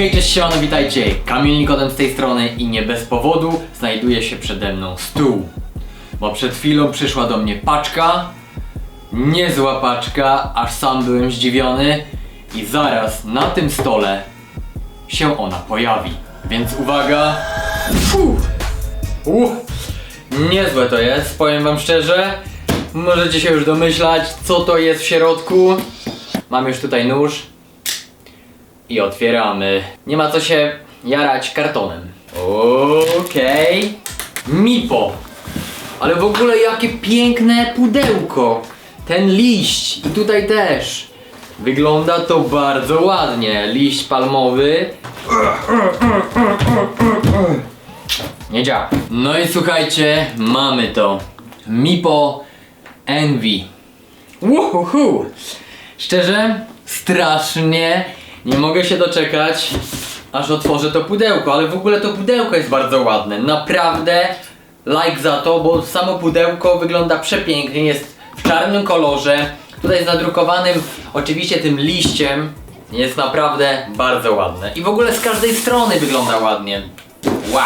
Hej, cześć, siemano, witajcie! Kamil Nikodem z tej strony i nie bez powodu znajduje się przede mną stół. Bo przed chwilą przyszła do mnie paczka, niezła paczka, aż sam byłem zdziwiony i zaraz na tym stole się ona pojawi. Więc uwaga! Fuh. Uh, niezłe to jest, powiem wam szczerze. Możecie się już domyślać, co to jest w środku. Mam już tutaj nóż, i otwieramy. Nie ma co się jarać kartonem. Okej. Mipo. Ale w ogóle jakie piękne pudełko. Ten liść i tutaj też. Wygląda to bardzo ładnie. Liść palmowy. Nie działa. No i słuchajcie, mamy to. Mipo Envy. Uhuhu. Szczerze, strasznie nie mogę się doczekać, aż otworzę to pudełko, ale w ogóle to pudełko jest bardzo ładne. Naprawdę like za to, bo samo pudełko wygląda przepięknie, jest w czarnym kolorze. Tutaj jest nadrukowanym oczywiście tym liściem. Jest naprawdę bardzo ładne. I w ogóle z każdej strony wygląda ładnie. Wow.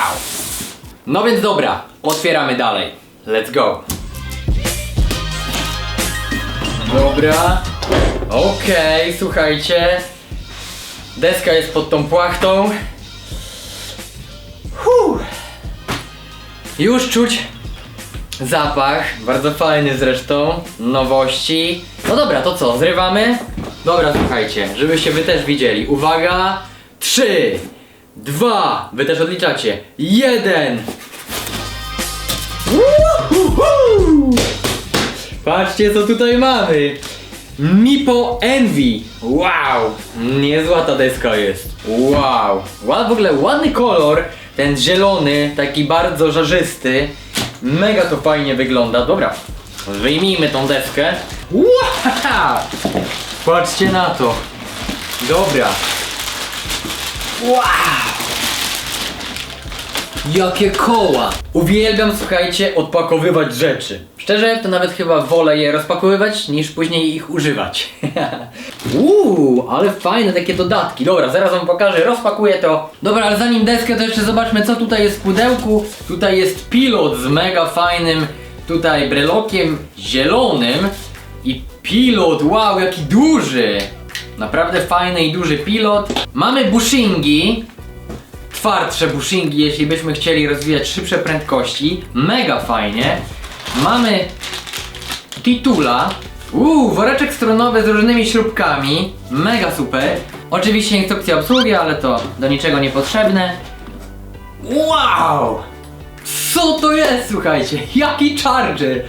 No więc dobra, otwieramy dalej. Let's go. Dobra. Okej, słuchajcie. Deska jest pod tą płachtą. Huh. Już czuć zapach, bardzo fajny zresztą, nowości. No dobra, to co, zrywamy? Dobra, słuchajcie, żebyście wy też widzieli. Uwaga, trzy, dwa, wy też odliczacie, jeden. Patrzcie co tutaj mamy. Mipo Envy. Wow. Niezła ta deska jest. Wow. W ogóle ładny kolor. Ten zielony, taki bardzo żarzysty. Mega to fajnie wygląda. Dobra. Wyjmijmy tą deskę. Wow. Patrzcie na to. Dobra. Wow. Jakie koła! Uwielbiam, słuchajcie, odpakowywać rzeczy. Szczerze, to nawet chyba wolę je rozpakowywać, niż później ich używać. Uuu, ale fajne takie dodatki. Dobra, zaraz wam pokażę, rozpakuję to. Dobra, ale zanim deskę, to jeszcze zobaczmy, co tutaj jest w pudełku. Tutaj jest pilot z mega fajnym tutaj brelokiem zielonym. I pilot, wow, jaki duży! Naprawdę fajny i duży pilot. Mamy bushingi, twardsze bushingi, jeśli byśmy chcieli rozwijać szybsze prędkości. Mega fajnie. Mamy titula. Uuu, woreczek stronowy z różnymi śrubkami. Mega super. Oczywiście instrukcja obsługi, ale to do niczego niepotrzebne. Wow! Co to jest, słuchajcie? Jaki charger?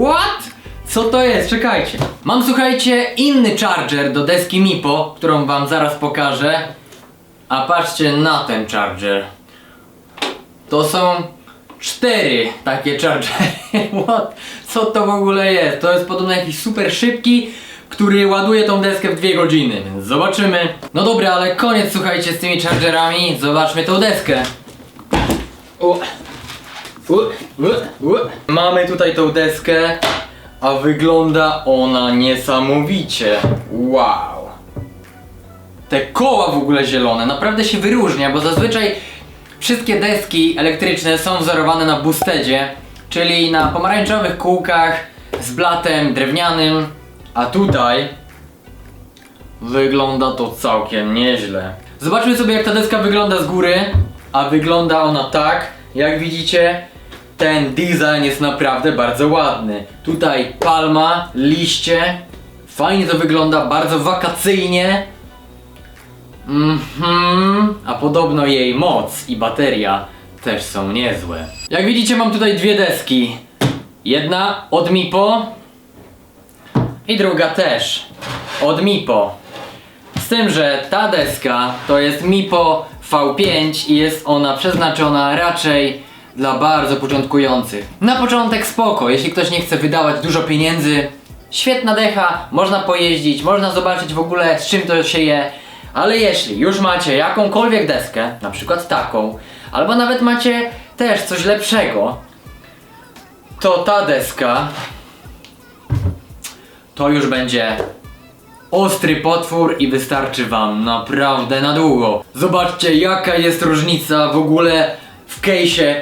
What? Co to jest? Czekajcie. Mam, słuchajcie, inny charger do deski MIPO, którą wam zaraz pokażę. A patrzcie na ten charger. To są cztery takie chargery. What? Co to w ogóle jest? To jest podobno jakiś super szybki, który ładuje tą deskę w dwie godziny, zobaczymy. No dobra, ale koniec słuchajcie z tymi chargerami. Zobaczmy tą deskę. U, u, u. Mamy tutaj tą deskę, a wygląda ona niesamowicie. Wow te koła w ogóle zielone naprawdę się wyróżnia, bo zazwyczaj wszystkie deski elektryczne są wzorowane na boostedzie, czyli na pomarańczowych kółkach z blatem drewnianym, a tutaj wygląda to całkiem nieźle. Zobaczmy sobie jak ta deska wygląda z góry, a wygląda ona tak, jak widzicie, ten design jest naprawdę bardzo ładny. Tutaj palma, liście, fajnie to wygląda, bardzo wakacyjnie. Mhm, a podobno jej moc i bateria też są niezłe. Jak widzicie mam tutaj dwie deski. Jedna od Mipo i druga też od Mipo. Z tym, że ta deska to jest Mipo V5 i jest ona przeznaczona raczej dla bardzo początkujących. Na początek spoko, jeśli ktoś nie chce wydawać dużo pieniędzy, świetna decha, można pojeździć, można zobaczyć w ogóle z czym to się je. Ale jeśli już macie jakąkolwiek deskę, na przykład taką, albo nawet macie też coś lepszego, to ta deska to już będzie ostry potwór i wystarczy wam naprawdę na długo. Zobaczcie jaka jest różnica w ogóle w case'ie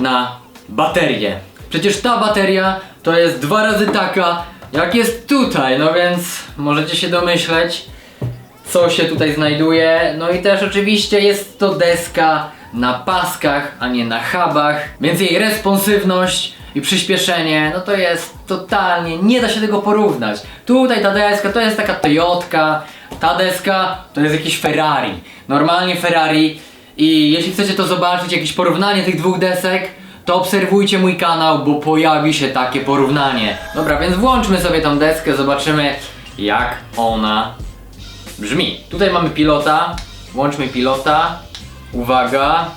na baterię. Przecież ta bateria to jest dwa razy taka jak jest tutaj, no więc możecie się domyśleć co się tutaj znajduje. No i też oczywiście jest to deska na paskach, a nie na hubach, więc jej responsywność i przyspieszenie, no to jest totalnie, nie da się tego porównać. Tutaj ta deska to jest taka Toyotka, ta deska to jest jakiś Ferrari. Normalnie Ferrari i jeśli chcecie to zobaczyć, jakieś porównanie tych dwóch desek, to obserwujcie mój kanał, bo pojawi się takie porównanie. Dobra, więc włączmy sobie tą deskę, zobaczymy jak ona brzmi. Tutaj mamy pilota. Włączmy pilota. Uwaga.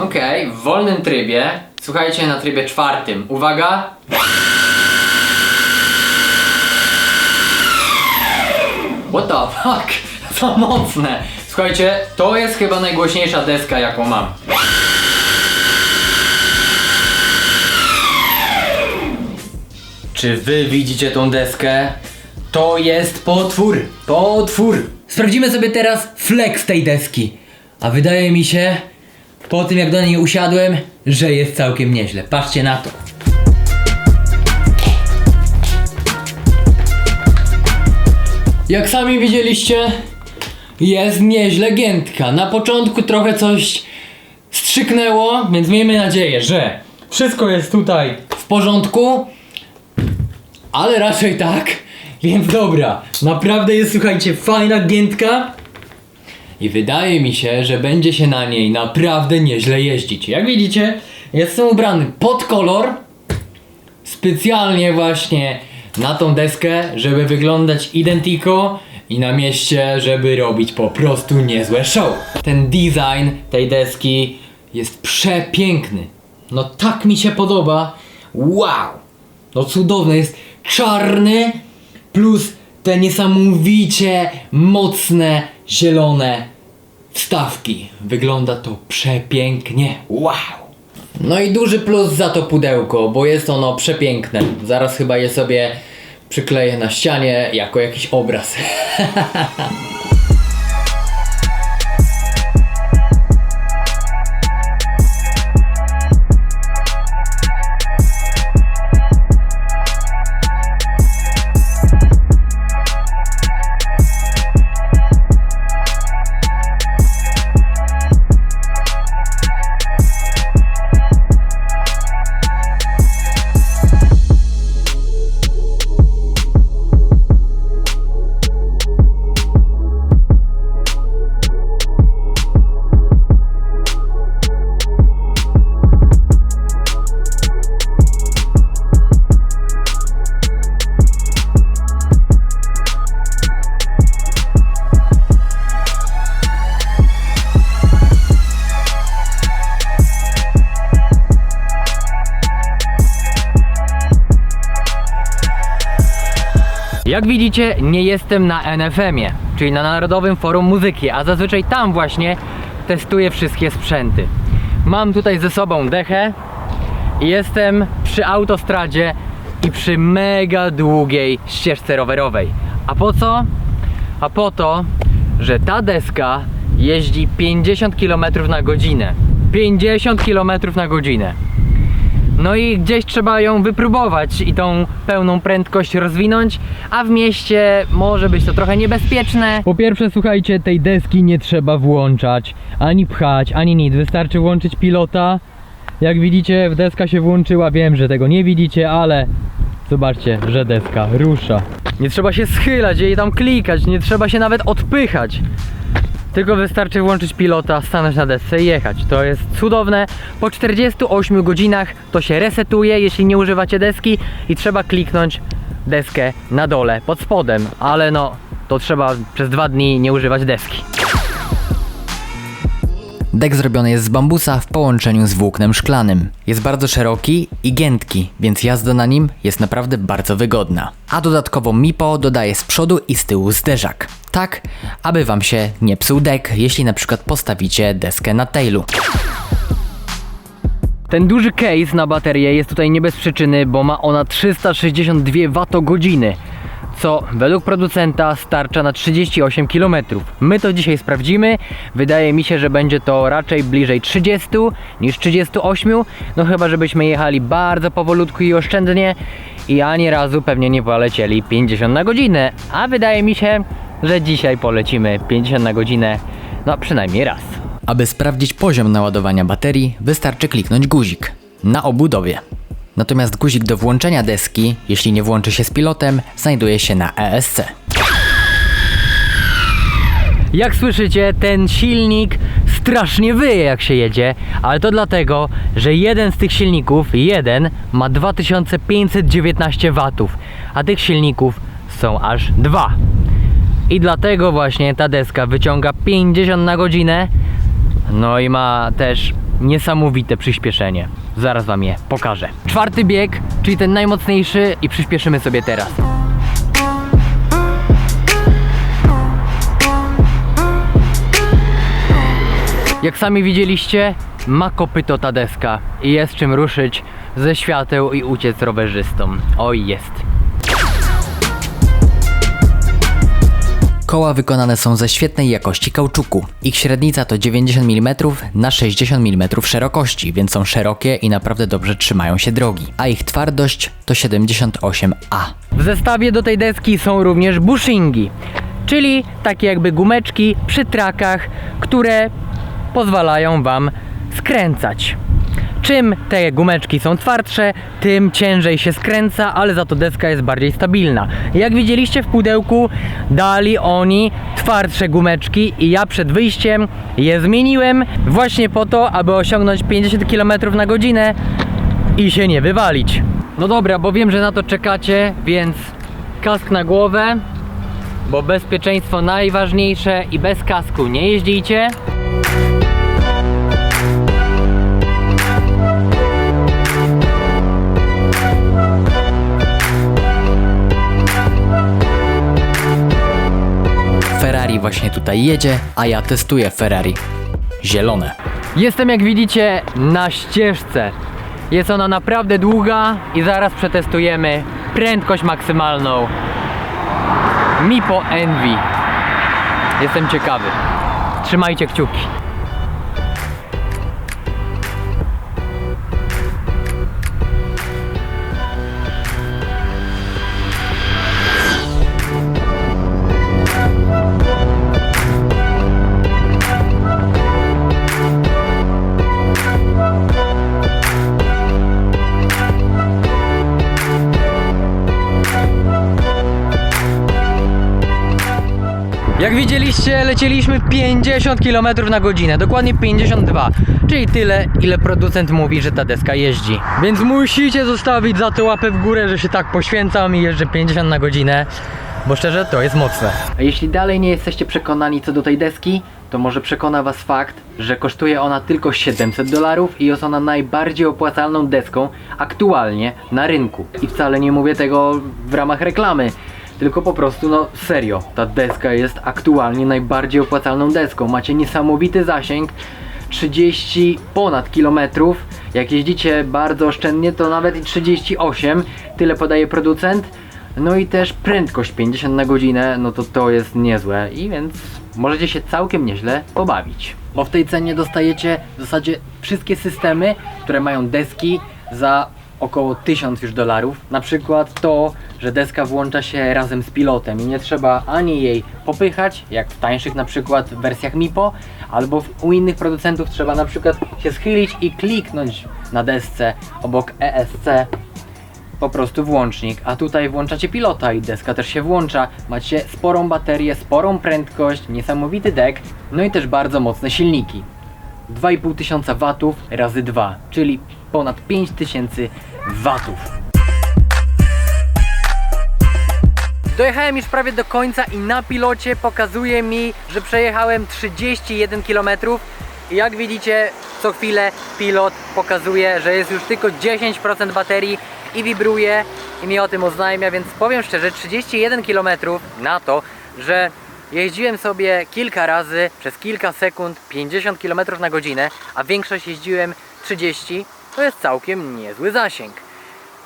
Okej, w wolnym trybie. Słuchajcie, na trybie czwartym. Uwaga. What the fuck? Za mocne. Słuchajcie, to jest chyba najgłośniejsza deska, jaką mam. Czy wy widzicie tą deskę? To jest potwór! Potwór! Sprawdzimy sobie teraz flex tej deski. A wydaje mi się, po tym jak do niej usiadłem, że jest całkiem nieźle. Patrzcie na to. Jak sami widzieliście, jest nieźle giętka. Na początku trochę coś strzyknęło, więc miejmy nadzieję, że wszystko jest tutaj w porządku. Ale raczej tak. Więc dobra, naprawdę jest, słuchajcie, fajna giętka. I wydaje mi się, że będzie się na niej naprawdę nieźle jeździć. Jak widzicie, jestem ubrany pod kolor. Specjalnie właśnie na tą deskę, żeby wyglądać identico i na mieście, żeby robić po prostu niezłe show. Ten design tej deski jest przepiękny. No tak mi się podoba. Wow! No cudowny jest czarny plus te niesamowicie mocne zielone wstawki. Wygląda to przepięknie. Wow! No i duży plus za to pudełko, bo jest ono przepiękne. Zaraz chyba je sobie przykleję na ścianie jako jakiś obraz. Jak widzicie, nie jestem na NFM-ie, czyli na Narodowym Forum Muzyki, a zazwyczaj tam właśnie testuję wszystkie sprzęty. Mam tutaj ze sobą dechę i jestem przy autostradzie i przy mega długiej ścieżce rowerowej. A po co? A po to, że ta deska jeździ 50 km na godzinę. 50 km na godzinę. No i gdzieś trzeba ją wypróbować i tą pełną prędkość rozwinąć, a w mieście może być to trochę niebezpieczne. Po pierwsze, słuchajcie, tej deski nie trzeba włączać, ani pchać, ani nic. Wystarczy włączyć pilota. Jak widzicie, deska się włączyła. Wiem, że tego nie widzicie, ale zobaczcie, że deska rusza. Nie trzeba się schylać, jej tam klikać, nie trzeba się nawet odpychać. Tylko wystarczy włączyć pilota, stanąć na desce i jechać. To jest cudowne. Po 48 godzinach to się resetuje, jeśli nie używacie deski i trzeba kliknąć deskę na dole, pod spodem. Ale no, to trzeba przez dwa dni nie używać deski. Dek zrobiony jest z bambusa w połączeniu z włóknem szklanym. Jest bardzo szeroki i giętki, więc jazda na nim jest naprawdę bardzo wygodna. A dodatkowo MIPO dodaje z przodu i z tyłu zderzak. Tak, aby wam się nie psuł dek, jeśli na przykład postawicie deskę na tailu. Ten duży case na baterię jest tutaj nie bez przyczyny, bo ma ona 362 Wh, co według producenta starcza na 38 km. My to dzisiaj sprawdzimy. Wydaje mi się, że będzie to raczej bliżej 30 niż 38. No chyba, żebyśmy jechali bardzo powolutku i oszczędnie i ani razu pewnie nie polecieli 50 na godzinę. A wydaje mi się, że dzisiaj polecimy 50 na godzinę, no przynajmniej raz. Aby sprawdzić poziom naładowania baterii, wystarczy kliknąć guzik na obudowie. Natomiast guzik do włączenia deski, jeśli nie włączy się z pilotem, znajduje się na ESC. Jak słyszycie, ten silnik strasznie wyje jak się jedzie, ale to dlatego, że jeden z tych silników, jeden, ma 2519 watów, a tych silników są aż dwa. I dlatego właśnie ta deska wyciąga 50 na godzinę, no i ma też niesamowite przyspieszenie. Zaraz wam je pokażę. Czwarty bieg, czyli ten najmocniejszy i przyspieszymy sobie teraz. Jak sami widzieliście, ma kopyto ta deska i jest czym ruszyć ze świateł i uciec rowerzystom. Oj, jest. Koła wykonane są ze świetnej jakości kauczuku. Ich średnica to 90 mm na 60 mm szerokości, więc są szerokie i naprawdę dobrze trzymają się drogi. A ich twardość to 78A. W zestawie do tej deski są również bushingi, czyli takie jakby gumeczki przy trakach, które pozwalają Wam skręcać. Czym te gumeczki są twardsze, tym ciężej się skręca, ale za to deska jest bardziej stabilna. Jak widzieliście w pudełku, dali oni twardsze gumeczki i ja przed wyjściem je zmieniłem właśnie po to, aby osiągnąć 50 km na godzinę i się nie wywalić. No dobra, bo wiem, że na to czekacie, więc kask na głowę, bo bezpieczeństwo najważniejsze i bez kasku nie jeździcie. Właśnie tutaj jedzie, a ja testuję Ferrari. Zielone. Jestem jak widzicie na ścieżce. Jest ona naprawdę długa i zaraz przetestujemy prędkość maksymalną Mipo Envy. Jestem ciekawy. Trzymajcie kciuki. Jak widzieliście, lecieliśmy 50 km na godzinę, dokładnie 52, czyli tyle, ile producent mówi, że ta deska jeździ. Więc musicie zostawić za to łapę w górę, że się tak poświęcam i jeżdżę 50 na godzinę, bo szczerze to jest mocne. A jeśli dalej nie jesteście przekonani co do tej deski, to może przekona Was fakt, że kosztuje ona tylko 700 dolarów i jest ona najbardziej opłacalną deską aktualnie na rynku. I wcale nie mówię tego w ramach reklamy. Tylko po prostu, no serio, ta deska jest aktualnie najbardziej opłacalną deską. Macie niesamowity zasięg, 30 ponad kilometrów. Jak jeździcie bardzo oszczędnie, to nawet i 38, tyle podaje producent. No i też prędkość 50 na godzinę, no to to jest niezłe i więc możecie się całkiem nieźle pobawić. Bo w tej cenie dostajecie w zasadzie wszystkie systemy, które mają deski za około 1000 już dolarów. Na przykład to, że deska włącza się razem z pilotem i nie trzeba ani jej popychać, jak w tańszych na przykład wersjach MIPO, albo w, u innych producentów trzeba na przykład się schylić i kliknąć na desce obok ESC po prostu włącznik, a tutaj włączacie pilota i deska też się włącza. Macie sporą baterię, sporą prędkość, niesamowity dek, no i też bardzo mocne silniki. 2,5 tysiąca watów razy 2, czyli ponad 5000 watów. Dojechałem już prawie do końca i na pilocie pokazuje mi, że przejechałem 31 km i jak widzicie co chwilę pilot pokazuje, że jest już tylko 10% baterii i wibruje i mi o tym oznajmia, więc powiem szczerze 31 km na to, że jeździłem sobie kilka razy przez kilka sekund 50 km na godzinę, a większość jeździłem 30 to jest całkiem niezły zasięg.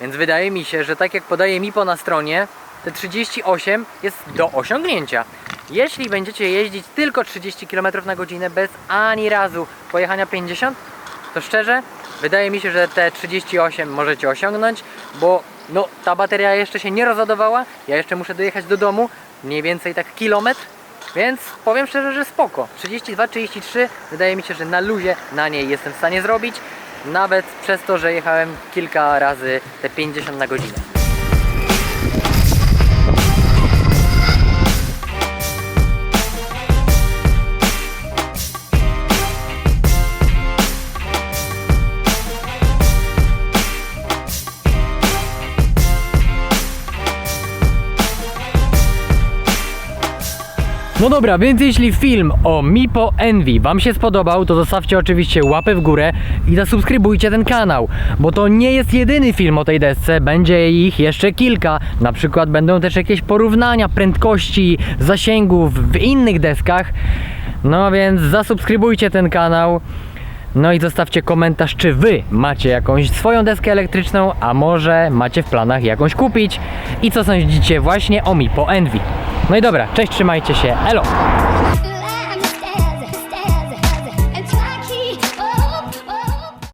Więc wydaje mi się, że tak jak podaje MIPO na stronie, te 38 jest do osiągnięcia. Jeśli będziecie jeździć tylko 30 km na godzinę bez ani razu pojechania 50, to szczerze, wydaje mi się, że te 38 możecie osiągnąć, bo no, ta bateria jeszcze się nie rozładowała, ja jeszcze muszę dojechać do domu, mniej więcej tak kilometr, więc powiem szczerze, że spoko. 32-33 wydaje mi się, że na luzie na niej jestem w stanie zrobić, nawet przez to, że jechałem kilka razy te 50 na godzinę. No dobra, więc jeśli film o Mipo Envy Wam się spodobał, to zostawcie oczywiście łapę w górę i zasubskrybujcie ten kanał, bo to nie jest jedyny film o tej desce, będzie ich jeszcze kilka. Na przykład będą też jakieś porównania prędkości, zasięgów w innych deskach. No więc zasubskrybujcie ten kanał. No i zostawcie komentarz, czy wy macie jakąś swoją deskę elektryczną, a może macie w planach jakąś kupić i co sądzicie właśnie o Mipo Envy. No i dobra, cześć, trzymajcie się, elo!